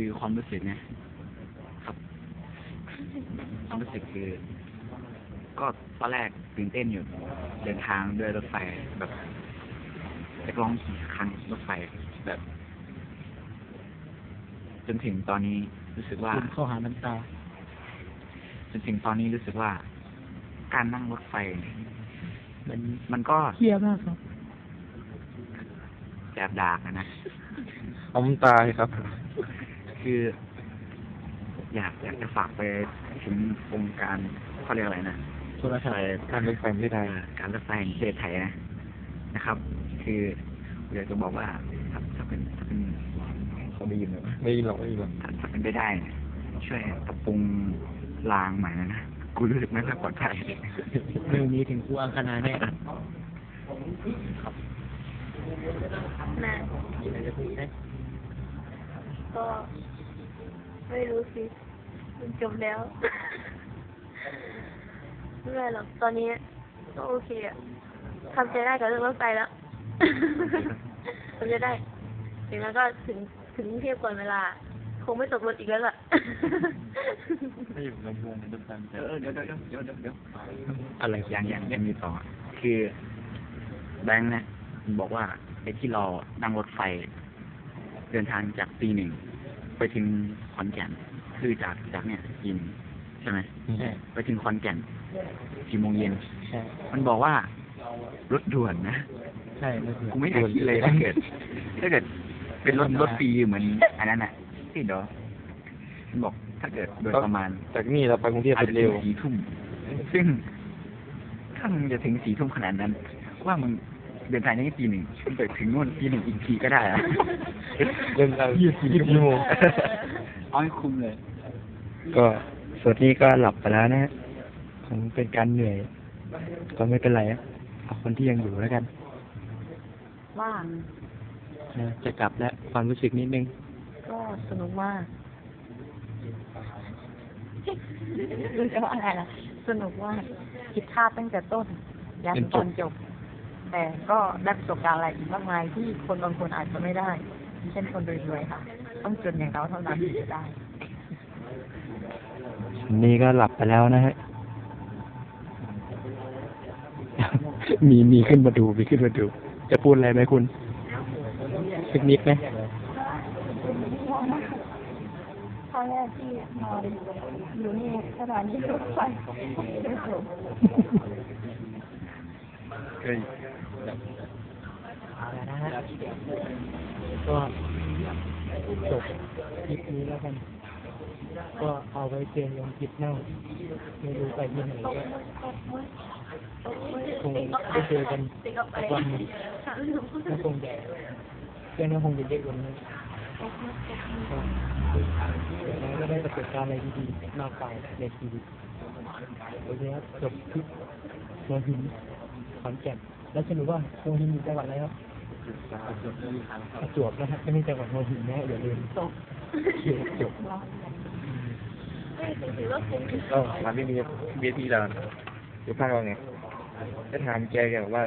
คือความรู้สึกเนี่ยครับ ความรู้สึกคือ ก็ตอนแรกตื่นเต้นอยู่ เดินทางด้วยรถไฟแบบจะลองขี่ครั้งรถไฟแบบ จนถึงตอนนี้รู้สึกว่าคุณเข้าหาน้ำตา จนถึงตอนนี้รู้สึกว่า การนั่งรถไฟเนี่ยมันมันก็เครียดมากครับแสบดากอะนะน้ำตายครับ คือ อยากอยากจะฝากไปถึงองค์การเขาเรียกอะไรนะโทรศัพท์การรถไฟไม่ได้เอ่อการรถไฟแห่งประเทศไทยนะนะครับ คืออยากจะบอกว่าถ้าถ้าเป็นถ้าเป็นเขาได้ยินไหมไม่ยินหรอกไม่ยินหรอกถ้าถ้าเป็นไปได้เนี่ยช่วยปรับปรุงรางใหม่นะนะกูรู้สึกไม่ค่อยปลอดภัยเรื่องนี้ถึงครูอังคณาแน่นะมีอะไรจะพูดไหม ก็ ไม่รู้สิ มันจบแล้วไม่เป็นไรหรอกตอนนี้ก็โอเคอะทำใจได้กับเรื่องรถไฟแล้วทำใจได้ถึงแล้วก็ถึงถึงกรุงเทพก่อนเวลา คงไม่ตกรถอีกแล้วล่ะไม่อยู่ลำวงเดิมกันเออเดี๋ยวเดี๋ยวเดี๋ยวเดี๋ยวเดี๋ยวอะไรอย่างอย่างยังมีต่อ คือ แบงค์เนี่ยบอกว่าไอ้ที่เรานั่งรถไฟ เดินทางจากตีหนึ่งไปถึงขอนแก่น คือจากจากเนี่ยกินใช่ไหมใช่ไปถึงขอนแก่นกี่โมงเย็นใช่มันบอกว่ารถด่วนนะใช่ไม่เกี่ยวกูไม่อยากคิดเลยถ้าเกิดถ้าเกิด เป็นรถรถฟรีเหมือนอันนั้นน่ะที่เดี๋ยวมันบอกถ้าเกิดโดยประมาณ จากนี่เราไปกรุงเทพอาจเป็จะนถึเร็งวสี่ทุ่มซึ่งถ้ามึงจะถึงสี่ทุ่มขนาดนั้น ว่ามึง เดินทางยังตีหนึ่งมึงไปถึงนู่นตีหนึ่งอีกทีก็ได้อะเดินทางยี่สิบชั่วโมงเอาให้คุ้มเลย ก็ส่วนนี้ก็หลับไปแล้วนะฮะคงเป็นการเหนื่อย ก็ไม่เป็นไรอะเอาคนที่ยังอยู่แล้วกันว่างนะจะกลับแล้วความรู้สึกนิดนึง ก็สนุกมากรู้จะว่าอะไรล่ะ สนุกมากคิดภาพตั้งแต่ต้นยันจนจบตอนจบ แต่ก็ได้ประสบการณ์อะไรอีกมากมายที่คนบางคนอาจจะไม่ได้ เช่นคนรวยๆค่ะ ต้องจนอย่างเราเท่านั้นถึงจะได้ นี่ก็หลับไปแล้วนะฮะ มีมีขึ้นมาดูมีขึ้นมาดู จะพูดอะไรไหมคุณสักนิดไหมครั้งแรกที่นอนอยู่นี่สถานีรถไฟไม่จบ เคย เอาละนะฮะ ก็จบคลิปนี้แล้วกัน ก็เอาไว้เจอกันคลิปหน้าไม่รู้ไปที่ไหนก็คงได้เจอกันวันหนึ่งก็คงจะเพื่อนก็คงจะเยอะกว่านี้ก็แล้วได้ประสบการณ์อะไรดีๆมากมายในชีวิตโอเคครับจบคลิปหัวหินขอนแก่นแล้วสรุปว่าหัวหินอยู่จังหวัดอะไรครับประ จวบนะครับไม่ใช่จังหวัดหัวหินนะอย่าลืมจบจบก็มาไม่มีเวทีเราเดี๋ยวพาเราไงจะถามแกแกบอกว่า